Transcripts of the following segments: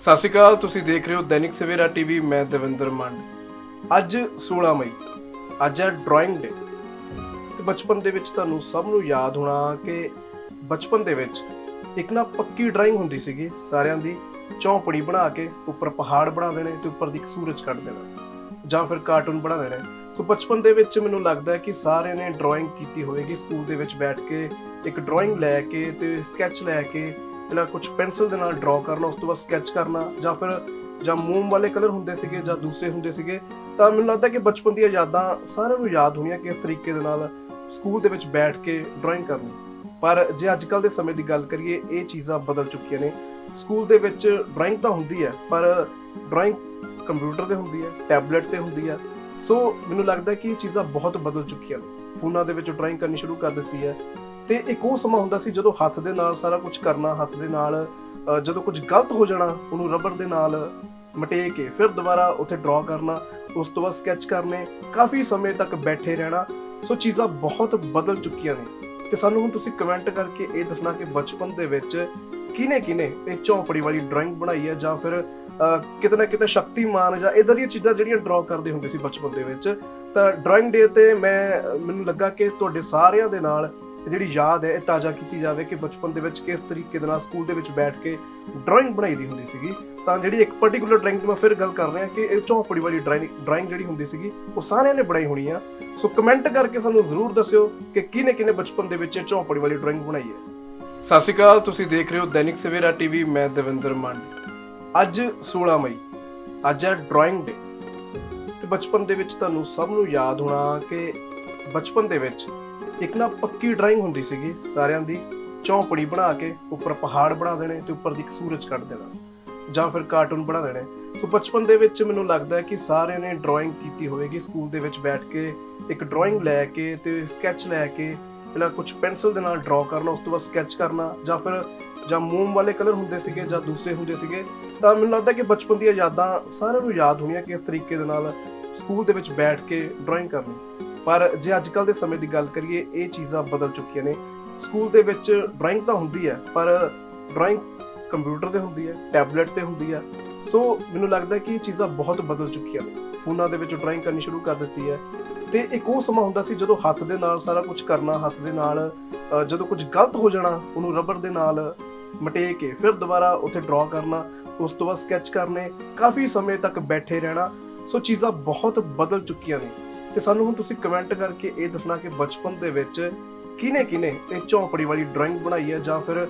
ਸਤਿ ਸ਼੍ਰੀ ਅਕਾਲ, ਤੁਸੀਂ ਦੇਖ ਰਹੇ ਹੋ ਦੈਨਿਕ ਸਵੇਰਾ ਟੀਵੀ, ਮੈਂ ਦਵਿੰਦਰ ਮੰਡ। ਅੱਜ 16 ਮਈ, ਅੱਜ ਹੈ ਡਰਾਇੰਗ ਡੇ ਤੇ ਬਚਪਨ ਦੇ ਵਿੱਚ ਤੁਹਾਨੂੰ ਸਭ ਨੂੰ ਯਾਦ ਹੋਣਾ ਕਿ ਬਚਪਨ ਦੇ ਵਿੱਚ ਇੱਕ ਨਾ ਪੱਕੀ ਡਰਾਇੰਗ ਹੁੰਦੀ ਸੀਗੀ, ਸਾਰਿਆਂ ਦੀ ਚੌਂਪੜੀ ਬਣਾ ਕੇ ਉੱਪਰ ਪਹਾੜ ਬਣਾ ਦੇਣੇ ਤੇ ਉੱਪਰ ਦੀ ਇੱਕ ਸੂਰਜ ਕੱਢ ਦੇਣਾ, ਜਾਂ ਫਿਰ ਕਾਰਟੂਨ ਬਣਾ ਦੇਣੇ ਸੋ ਬਚਪਨ ਦੇ ਵਿੱਚ ਮੈਨੂੰ ਲੱਗਦਾ ਹੈ ਕਿ ਸਾਰਿਆਂ ਨੇ ਡਰਾਇੰਗ ਕੀਤੀ ਹੋਵੇਗੀ, ਸਕੂਲ ਦੇ ਵਿੱਚ ਬੈਠ ਕੇ ਇੱਕ ਡਰਾਇੰਗ ਲੈ ਕੇ ਤੇ ਸਕੈਚ ਲੈ ਕੇ ਪਹਿਲਾਂ ਕੁਝ ਪੈਨਸਲ ਦੇ ਨਾਲ ਡਰਾ ਕਰਨਾ, ਉਸ ਤੋਂ ਬਾਅਦ ਸਕੈਚ ਕਰਨਾ, ਜਾਂ ਫਿਰ, ਜਾਂ ਮੋਮ ਵਾਲੇ ਕਲਰ ਹੁੰਦੇ ਸੀਗੇ, ਜਾਂ ਦੂਸਰੇ ਹੁੰਦੇ ਸੀਗੇ, ਤਾਂ ਮੈਨੂੰ ਲੱਗਦਾ ਕਿ ਬਚਪਨ ਦੀਆਂ ਯਾਦਾਂ ਸਾਰਿਆਂ ਨੂੰ ਯਾਦ ਹੋਣੀਆਂ ਕਿਸ ਤਰੀਕੇ ਦੇ ਨਾਲ ਸਕੂਲ ਦੇ ਵਿੱਚ ਬੈਠ ਕੇ ਡਰਾਇੰਗ ਕਰਨੀ। ਪਰ ਜੇ ਅੱਜ ਕੱਲ ਦੇ ਸਮੇਂ ਦੀ ਗੱਲ ਕਰੀਏ, ਇਹ ਚੀਜ਼ਾਂ ਬਦਲ ਚੁੱਕੀਆਂ ਨੇ। ਸਕੂਲ ਦੇ ਵਿੱਚ ਡਰਾਇੰਗ ਤਾਂ ਹੁੰਦੀ ਹੈ, ਪਰ ਡਰਾਇੰਗ ਕੰਪਿਊਟਰ ਤੇ ਹੁੰਦੀ ਹੈ ਟੈਬਲੇਟ ਤੇ ਹੁੰਦੀ ਹੈ। ਸੋ ਮੈਨੂੰ ਲੱਗਦਾ ਕਿ ਇਹ ਚੀਜ਼ਾਂ ਬਹੁਤ ਬਦਲ ਚੁੱਕੀਆਂ ਨੇ। ਫੋਨਾਂ ਦੇ ਵਿੱਚ ਡਰਾਇੰਗ ਕਰਨੀ ਸ਼ੁਰੂ ਕਰ ਦਿੱਤੀ ਹੈ। ਤੇ ਇੱਕ ਉਹ ਸਮਾਂ ਹੁੰਦਾ ਸੀ ਜਦੋਂ ਹੱਥ ਦੇ ਨਾਲ ਸਾਰਾ ਕੁਝ ਕਰਨਾ, ਹੱਥ ਦੇ ਨਾਲ ਜਦੋਂ ਕੁਝ ਗਲਤ ਹੋ ਜਾਣਾ, ਉਹਨੂੰ ਰਬੜ ਦੇ ਨਾਲ ਮਟੇ ਕੇ ਫਿਰ ਦੁਬਾਰਾ ਉੱਥੇ ਡਰਾ ਕਰਨਾ, ਉਸ ਤੋਂ ਬਾਅਦ ਸਕੈਚ ਕਰਨੇ, ਕਾਫੀ ਸਮੇਂ ਤੱਕ ਬੈਠੇ ਰਹਿਣਾ, ਸੋ ਚੀਜ਼ਾਂ ਬਹੁਤ ਬਦਲ ਚੁੱਕੀਆਂ ਨੇ। ਤੇ ਸਾਨੂੰ ਹੁਣ ਤੁਸੀਂ ਕਮੈਂਟ ਕਰਕੇ ਇਹ ਦੱਸਣਾ ਕਿ ਬਚਪਨ ਦੇ ਵਿੱਚ ਕਿਨੇ ਕਿਨੇ ਇਹ ਝੌਂਪੜੀ ਵਾਲੀ ਡਰਾਇੰਗ ਬਣਾਈ ਹੈ ਜਾਂ ਫਿਰ ਕਿਤੇ ਨਾ ਕਿਤੇ ਸ਼ਕਤੀਮਾਨ ਜਾਂ ਇਦਾਂ ਦੀਆਂ ਚੀਜ਼ਾਂ ਜਿਹੜੀਆਂ ਡਰਾ ਕਰਦੇ ਹੁੰਦੇ ਸੀ ਬਚਪਨ ਦੇ ਵਿੱਚ। ਤਾਂ ਡਰਾਇੰਗ ਡੇ ਤੇ ਮੈਂ, ਮੈਨੂੰ ਲੱਗਾ ਕਿ ਤੁਹਾਡੇ ਸਾਰਿਆਂ ਦੇ ਨਾਲ ਜਿਹੜੀ ਯਾਦ ਹੈ ਇਹ ਤਾਜ਼ਾ ਕੀਤੀ ਜਾਵੇ ਕਿ ਬਚਪਨ ਦੇ ਵਿੱਚ ਕਿਸ ਤਰੀਕੇ ਦੇ ਨਾਲ ਸਕੂਲ ਦੇ ਵਿੱਚ ਬੈਠ ਕੇ ਡਰਾਇੰਗ ਬਣਾਈ ਦੀ ਹੁੰਦੀ ਸੀਗੀ। ਤਾਂ ਜਿਹੜੀ ਇੱਕ ਪਾਰਟਿਕੂਲਰ ਡਰਾਇੰਗ ਦੀ ਮੈਂ ਫਿਰ ਗੱਲ ਕਰ ਰਿਹਾ ਕਿ ਇਹ ਝੌਂਪੜੀ ਵਾਲੀ ਡਰਾਇੰਗ ਡਰਾਇੰਗ ਜਿਹੜੀ ਹੁੰਦੀ ਸੀਗੀ, ਉਹ ਸਾਰਿਆਂ ਨੇ ਬਣਾਈ ਹੋਣੀ ਆ। ਸੋ ਕਮੈਂਟ ਕਰਕੇ ਸਾਨੂੰ ਜ਼ਰੂਰ ਦੱਸਿਓ ਕਿ ਕਿਹਨੇ ਕਿਹਨੇ ਬਚਪਨ ਦੇ ਵਿੱਚ ਇਹ ਝੌਂਪੜੀ ਵਾਲੀ ਡਰਾਇੰਗ ਬਣਾਈ ਹੈ। ਸਤਿ ਸ਼੍ਰੀ ਅਕਾਲ, ਤੁਸੀਂ ਦੇਖ ਰਹੇ ਹੋ ਦੈਨਿਕ ਸਵੇਰਾ ਟੀਵੀ, ਮੈਂ ਦਵਿੰਦਰ ਮੰਡ ਅੱਜ 16 ਮਈ, ਅੱਜ ਹੈ ਡਰਾਇੰਗ ਡੇ ਤੇ ਬਚਪਨ ਦੇ ਵਿੱਚ ਤੁਹਾਨੂੰ ਸਭ ਨੂੰ ਯਾਦ ਹੋਣਾ ਕਿ ਬਚਪਨ ਦੇ ਵਿੱਚ ਇੱਕ ਨਾ ਪੱਕੀ ਡਰਾਇੰਗ ਹੁੰਦੀ ਸੀਗੀ ਸਾਰਿਆਂ ਦੀ, ਚੌਂਪੜੀ ਬਣਾ ਕੇ ਉੱਪਰ ਪਹਾੜ ਬਣਾ ਦੇਣੇ ਤੇ ਉੱਪਰ ਦੀ ਇੱਕ ਸੂਰਜ ਕੱਢ ਦੇਣਾ ਜਾਂ ਫਿਰ ਕਾਰਟੂਨ ਬਣਾ ਦੇਣੇ। ਸੋ ਬਚਪਨ ਦੇ ਵਿੱਚ ਮੈਨੂੰ ਲੱਗਦਾ ਹੈ ਕਿ ਸਾਰਿਆਂ ਨੇ ਡਰਾਇੰਗ ਕੀਤੀ ਹੋਵੇਗੀ। ਸਕੂਲ ਦੇ ਵਿੱਚ ਬੈਠ ਕੇ ਇੱਕ ਡਰਾਇੰਗ ਲੈ ਕੇ ਤੇ ਸਕੈਚ ਲੈ ਕੇ ਪਹਿਲਾਂ ਕੁਝ ਪੈਨਸਲ ਦੇ ਨਾਲ ਡਰਾ ਕਰਨਾ, ਉਸ ਤੋਂ ਬਾਅਦ ਸਕੈਚ ਕਰਨਾ ਜਾਂ ਫਿਰ ਜਾਂ ਮੋਮ ਵਾਲੇ ਕਲਰ ਹੁੰਦੇ ਸੀਗੇ ਜਾਂ ਦੂਸਰੇ ਹੁੰਦੇ ਸੀਗੇ, ਤਾਂ ਮੈਨੂੰ ਲੱਗਦਾ ਕਿ ਬਚਪਨ ਦੀਆਂ ਯਾਦਾਂ ਸਾਰਿਆਂ ਨੂੰ ਯਾਦ ਹੋਣੀਆਂ ਕਿ ਇਸ ਤਰੀਕੇ ਦੇ ਨਾਲ ਸਕੂਲ ਦੇ ਵਿੱਚ ਬੈਠ ਕੇ ਡਰਾਇੰਗ ਕਰਨੀ। ਪਰ ਜੇ ਅੱਜ ਕੱਲ ਦੇ ਸਮੇਂ ਦੀ ਗੱਲ ਕਰੀਏ, ਇਹ ਚੀਜ਼ਾਂ ਬਦਲ ਚੁੱਕੀਆਂ ਨੇ। ਸਕੂਲ ਦੇ ਵਿੱਚ ਡਰਾਇੰਗ ਤਾਂ ਹੁੰਦੀ ਹੈ, ਪਰ ਡਰਾਇੰਗ ਕੰਪਿਊਟਰ ਤੇ ਹੁੰਦੀ ਹੈ, ਟੈਬਲੇਟ ਤੇ ਹੁੰਦੀ ਹੈ। ਸੋ ਮੈਨੂੰ ਲੱਗਦਾ ਕਿ ਇਹ ਚੀਜ਼ਾਂ ਬਹੁਤ ਬਦਲ ਚੁੱਕੀਆਂ ਨੇ। ਫੋਨਾਂ ਦੇ ਵਿੱਚ ਡਰਾਇੰਗ ਕਰਨੀ ਸ਼ੁਰੂ ਕਰ ਦਿੱਤੀ ਹੈ। ਤੇ ਇੱਕ ਉਹ ਸਮਾਂ ਹੁੰਦਾ ਸੀ ਜਦੋਂ ਹੱਥ ਦੇ ਨਾਲ ਸਾਰਾ ਕੁਝ ਕਰਨਾ, ਹੱਥ ਦੇ ਨਾਲ ਜਦੋਂ ਕੁਝ ਗਲਤ ਹੋ ਜਾਣਾ, ਉਹਨੂੰ ਰਬੜ ਦੇ ਨਾਲ ਮਟੇ ਕੇ ਫਿਰ ਦੁਬਾਰਾ ਉੱਥੇ ਡਰਾ ਕਰਨਾ, ਉਸ ਤੋਂ ਬਾਅਦ ਸਕੈਚ ਕਰਨੇ, ਕਾਫੀ ਸਮੇਂ ਤੱਕ ਬੈਠੇ ਰਹਿਣਾ। ਸੋ ਚੀਜ਼ਾਂ ਬਹੁਤ ਬਦਲ ਚੁੱਕੀਆਂ ਨੇ। ਤੇ ਸਾਨੂੰ ਹੁਣ ਤੁਸੀਂ ਕਮੈਂਟ ਕਰਕੇ ਇਹ ਦੱਸਣਾ ਕਿ ਬਚਪਨ ਦੇ ਵਿੱਚ ਕਿਨੇ ਕਿਨੇ ਇਹ ਝੌਂਪੜੀ ਵਾਲੀ ਡਰਾਇੰਗ ਬਣਾਈ ਹੈ ਜਾਂ ਫਿਰ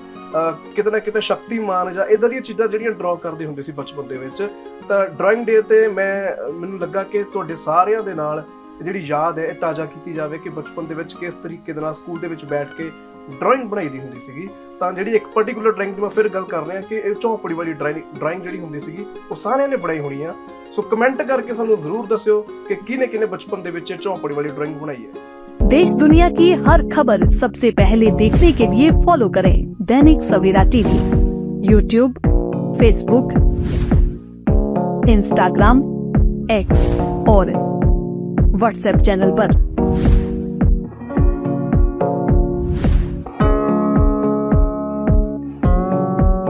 ਕਿਤੇ ਨਾ ਕਿਤੇ ਸ਼ਕਤੀਮਾਨ ਜਾਂ ਇਦਾਂ ਦੀਆਂ ਚੀਜ਼ਾਂ ਜਿਹੜੀਆਂ ਡਰਾ ਕਰਦੇ ਹੁੰਦੇ ਸੀ ਬਚਪਨ ਦੇ ਵਿੱਚ। ਤਾਂ ਡਰਾਇੰਗ ਡੇ ਤੇ ਮੈਂ, ਮੈਨੂੰ ਲੱਗਾ ਕਿ ਤੁਹਾਡੇ ਸਾਰਿਆਂ ਦੇ ਨਾਲ ਜਿਹੜੀ ਯਾਦ ਹੈ ਇਹ ਤਾਜ਼ਾ ਕੀਤੀ ਜਾਵੇ ਕਿ ਬਚਪਨ ਦੇ ਵਿੱਚ ਕਿਸ ਤਰੀਕੇ ਦੇ ਨਾਲ ਸਕੂਲ ਦੇ ਵਿੱਚ ਬੈਠ ਕੇ ਡਰਾਇੰਗ ਬਣਾਈ ਦੀ ਹੁੰਦੀ ਸੀਗੀ ਤਾਂ ਜਿਹੜੀ ਇੱਕ ਪਾਰਟਿਕੂਲਰ ਡਰਾਇੰਗ ਦੀ ਮੈਂ ਫਿਰ ਗੱਲ ਕਰ ਰਿਹਾ ਕਿ ਇਹ ਝੌਂਪੜੀ ਵਾਲੀ ਡਰਾਇੰਗ ਡਰਾਇੰਗ ਜਿਹੜੀ ਹੁੰਦੀ ਸੀਗੀ ਉਹ ਸਾਰਿਆਂ ਨੇ ਬਣਾਈ ਹੋਣੀ ਆ ਸੋ ਕਮੈਂਟ ਕਰਕੇ ਸਾਨੂੰ ਜ਼ਰੂਰ ਦੱਸਿਓ ਕਿ ਕਿਹਨੇ ਕਿਹਨੇ ਬਚਪਨ ਦੇ ਵਿੱਚ ਇਹ ਝੌਂਪੜੀ ਵਾਲੀ ਡਰਾਇੰਗ ਬਣਾਈ ਹੈ देश दुनिया की हर खबर सबसे पहले देखने के लिए फॉलो करें Dainik Savera TV YouTube Facebook Instagram X और व्हाट्सएप चैनल पर।